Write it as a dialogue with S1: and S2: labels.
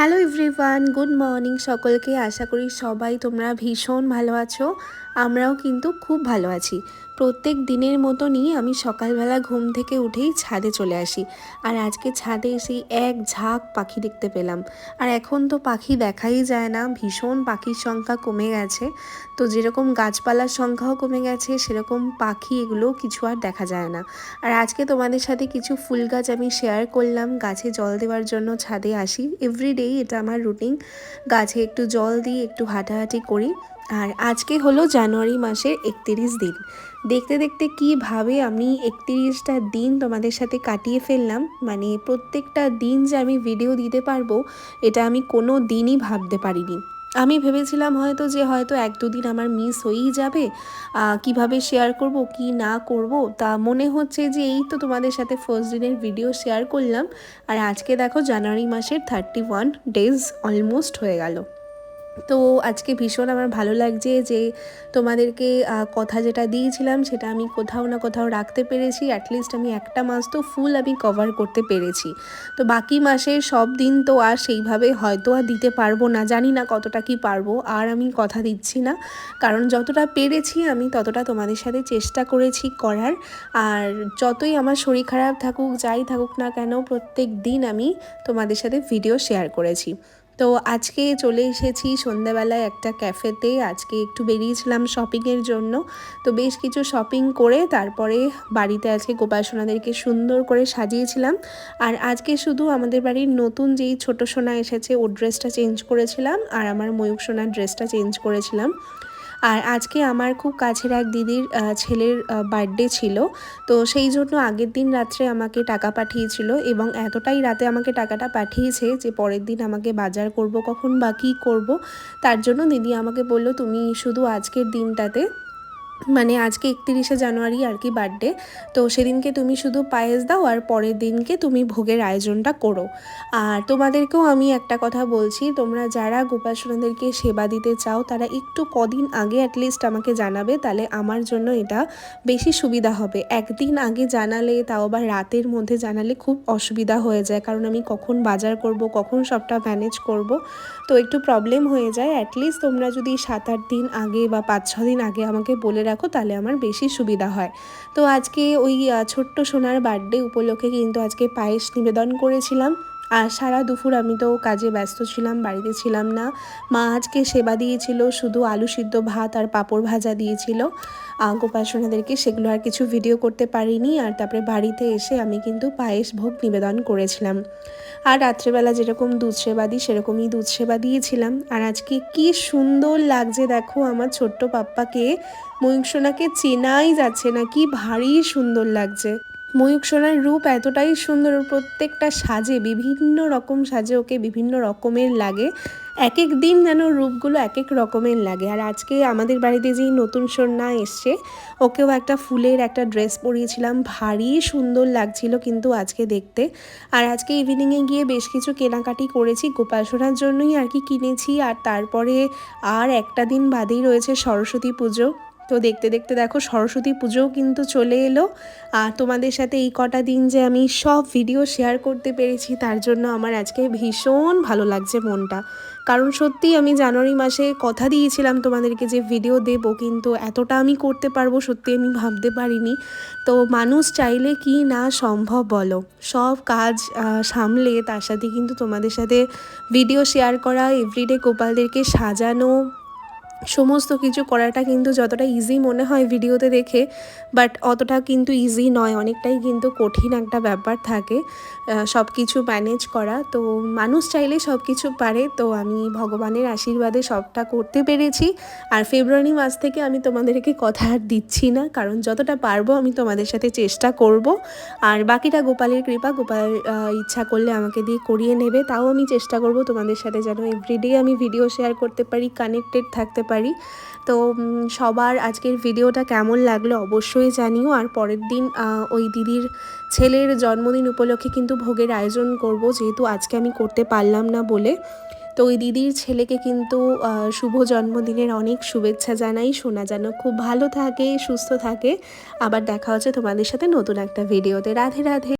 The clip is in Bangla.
S1: হ্যালো এভরিওয়ান গুড মর্নিং সকলকে। আশা করি সবাই তোমরা ভীষণ ভালো আছো। আমরাও কিন্তু খুব ভালো আছি। প্রত্যেক দিনের মতনই আমি সকালবেলা ঘুম থেকে উঠেই ছাদে চলে আসি। আর আজকে ছাদে এসে এক ঝাঁক পাখি দেখতে পেলাম। আর এখন তো পাখি দেখাই যায় না, ভীষণ পাখির সংখ্যা কমে গেছে। তো যেরকম গাছপালার সংখ্যাও কমে গেছে, সেরকম পাখি এগুলো কিছু আর দেখা যায় না। আর আজকে তোমাদের সাথে কিছু ফুল গাছ আমি শেয়ার করলাম। গাছে জল দেওয়ার জন্য ছাদে আসি। এভরিডেই এটা আমার রুটিন গাছে একটু জল দিই, একটু হাঁটাহাঁটি করি। আর আজকে হলো জানুয়ারি মাসের একত্রিশ দিন। দেখতে দেখতে কীভাবে আমি একত্রিশটা দিন তোমাদের সাথে কাটিয়ে ফেললাম মানে প্রত্যেকটা দিন যে আমি ভিডিও দিতে পারব, এটা আমি কোনো দিনই ভাবতে পারিনি। আমি ভেবেছিলাম হয়তো যে হয়তো এক দুদিন আমার মিস হয়েই যাবে কীভাবে শেয়ার করব, কি না করব, তা মনে হচ্ছে যে এই তো তোমাদের সাথে ফার্স্ট দিনের ভিডিও শেয়ার করলাম। আর আজকে দেখো জানুয়ারি মাসের থার্টি ওয়ান ডেজ অলমোস্ট হয়ে গেল। তো আজকে ভীষণ আমার ভালো লাগছে যে তোমাদেরকে কথা যেটা দিয়েছিলাম সেটা আমি কোথাও না কোথাও রাখতে পেরেছি। অ্যাটলিস্ট আমি একটা মাস তো ফুল আমি কভার করতে পেরেছি। তো বাকি মাসের সব দিন তো আর সেইভাবে হয়তো আর দিতে পারব না। জানি না কতটা কি পারব, আর আমি কথা দিচ্ছি না। কারণ যতটা পেরেছি আমি ততটা তোমাদের সাথে চেষ্টা করেছি করার। আর যতই আমার শরীর খারাপ থাকুক, যাই থাকুক না কেন, প্রত্যেক দিন আমি তোমাদের সাথে ভিডিও শেয়ার করেছি। তো আজকে চলে এসেছি সন্ধ্যাবেলায় একটা ক্যাফেতে। আজকে একটু বেরিয়েছিলাম শপিংয়ের জন্য। তো বেশ কিছু শপিং করে তারপরে বাড়িতে আজকে গোপাল সোনাদেরকে সুন্দর করে সাজিয়েছিলাম। আর আজকে শুধু আমাদের বাড়ির নতুন যেই ছোট সোনা এসেছে ও ড্রেসটা চেঞ্জ করেছিলাম আর আমার ময়ূক সোনার ড্রেসটা চেঞ্জ করেছিলাম। আর আজকে আমার খুব কাছের এক দিদির ছেলের বার্থডে ছিল। তো সেই জন্য আগের দিন রাত্রে আমাকে টাকা পাঠিয়েছিল এবং এতটাই রাতে আমাকে টাকাটা পাঠিয়েছে যে পরের দিন আমাকে বাজার করব কখন বা কী করব, তার জন্য দিদি আমাকে বলল, তুমি শুধু আজকের দিনটাতে মানে আজকে একত্রিশে জানুয়ারি আর কি বার্থডে তো সেদিনকে তুমি শুধু পায়েস দাও আর পরের দিনকে তুমি ভোগের আয়োজনটা করো। আর তোমাদেরকেও আমি একটা কথা বলছি, তোমরা যারা গোপাসনাদেরকে সেবা দিতে চাও, তারা একটু কদিন আগে অ্যাটলিস্ট আমাকে জানাবে, তাহলে আমার জন্য এটা বেশি সুবিধা হবে। একদিন আগে জানালে, তাও আবার রাতের মধ্যে জানালে খুব অসুবিধা হয়ে যায়, কারণ আমি কখন বাজার করব, কখন সবটা ম্যানেজ করব, তো একটু প্রবলেম হয়ে যায়। অ্যাটলিস্ট তোমরা যদি সাত আট দিন আগে বা পাঁচ ছ দিন আগে আমাকে বলে রাখো, তাহলে আমার বেশি সুবিধা হয়। তো আজকে ওই ছোট্ট সোনার বার্থডে উপলক্ষে কিন্তু আজকে পায়েস নিবেদন করেছিলাম। আর সারা দুপুর আমি তো কাজে ব্যস্ত ছিলাম, বাড়িতে ছিলাম না। মা আজকে সেবা দিয়েছিল, শুধু আলু সিদ্ধ ভাত আর পাঁপড় ভাজা দিয়েছিল। গোপাল সোনাদেরকে সেগুলো আর কিছু ভিডিও করতে পারিনি আর তারপরে বাড়িতে এসে আমি কিন্তু পায়েস ভোগ নিবেদন করেছিলাম। আর রাত্রেবেলা যেরকম দুধ সেবা দিই, সেরকমই দুধ সেবা দিয়েছিলাম। আর আজকে কি সুন্দর লাগছে দেখো, আমার ছোট্ট পাপ্পাকে ময়ূক সোনাকে চেনাই যাচ্ছে না, কি ভারী সুন্দর লাগছে। ময়ূক সোনার রূপ এতটাই সুন্দর, প্রত্যেকটা সাজে বিভিন্ন রকম সাজে ওকে বিভিন্ন রকমের লাগে। এক এক দিন যেন রূপগুলো এক এক রকমের লাগে। আর আজকে আমাদের বাড়িতে যেই নতুন সন্না এসছে, ওকেও একটা ফুলের একটা ড্রেস পরিয়েছিলাম। ভারী সুন্দর লাগছিল কিন্তু আজকে দেখতে। আর আজকে ইভিনিংয়ে গিয়ে বেশ কিছু কেনাকাটি করেছি। গোপাল সোনার জন্যই আর কি কিনেছি। আর তারপরে আর একটা দিন বাদেই রয়েছে সরস্বতী পুজো। তো দেখতে দেখতে দেখো সরস্বতী পুজোও কিন্তু চলে এলো। আর তোমাদের সাথে এই কটা দিন যে আমি সব ভিডিও শেয়ার করতে পেরেছি, তার জন্য আমার আজকে ভীষণ ভালো লাগছে মনটা। কারণ সত্যি আমি জানুয়ারি মাসে কথা দিয়েছিলাম তোমাদেরকে যে ভিডিও দেব, কিন্তু এতটা আমি করতে পারব সত্যি আমি ভাবতে পারিনি। তো মানুষ চাইলে কি না সম্ভব বলো? সব কাজ সামলে তার সাথে কিন্তু তোমাদের সাথে ভিডিও শেয়ার করা এভরিডে গোপালদেরকে সাজানো সমস্ত কিছু করাটা কিন্তু যতটা ইজি মনে হয় ভিডিওতে দেখে বাট অতটা কিন্তু ইজি নয়। অনেকটাই কিন্তু কঠিন একটা ব্যাপার থাকে সব কিছু ম্যানেজ করা। তো মানুষ চাইলে সব কিছু পারে। তো আমি ভগবানের আশীর্বাদে সবটা করতে পেরেছি। আর ফেব্রুয়ারি মাস থেকে আমি তোমাদেরকে কথা আর দিচ্ছি না, কারণ যতটা পারব আমি তোমাদের সাথে চেষ্টা করব। আর বাকিটা গোপালের কৃপা, গোপাল ইচ্ছা করলে আমাকে দিয়ে করিয়ে নেবে। তাও আমি চেষ্টা করব তোমাদের সাথে যেন এভরিডে আমি ভিডিও শেয়ার করতে পারি কানেক্টেড থাকতে পারি। তো সবার আজকের ভিডিওটা কেমন লাগল অবশ্যই জানিও। আর পরের দিন ওই দিদির ছেলের জন্মদিন উপলক্ষে কিন্তু ভোগের আয়োজন করব, যেহেতু আজকে আমি করতে পারলাম না বলে। তো, ওই দিদির ছেলেকে কিন্তু শুভ জন্মদিনের অনেক শুভেচ্ছা জানাই। শোনা যেন খুব ভালো থাকে, সুস্থ থাকে। আবার দেখা হচ্ছে তোমাদের সাথে নতুন একটা ভিডিওতে। রাধে রাধে।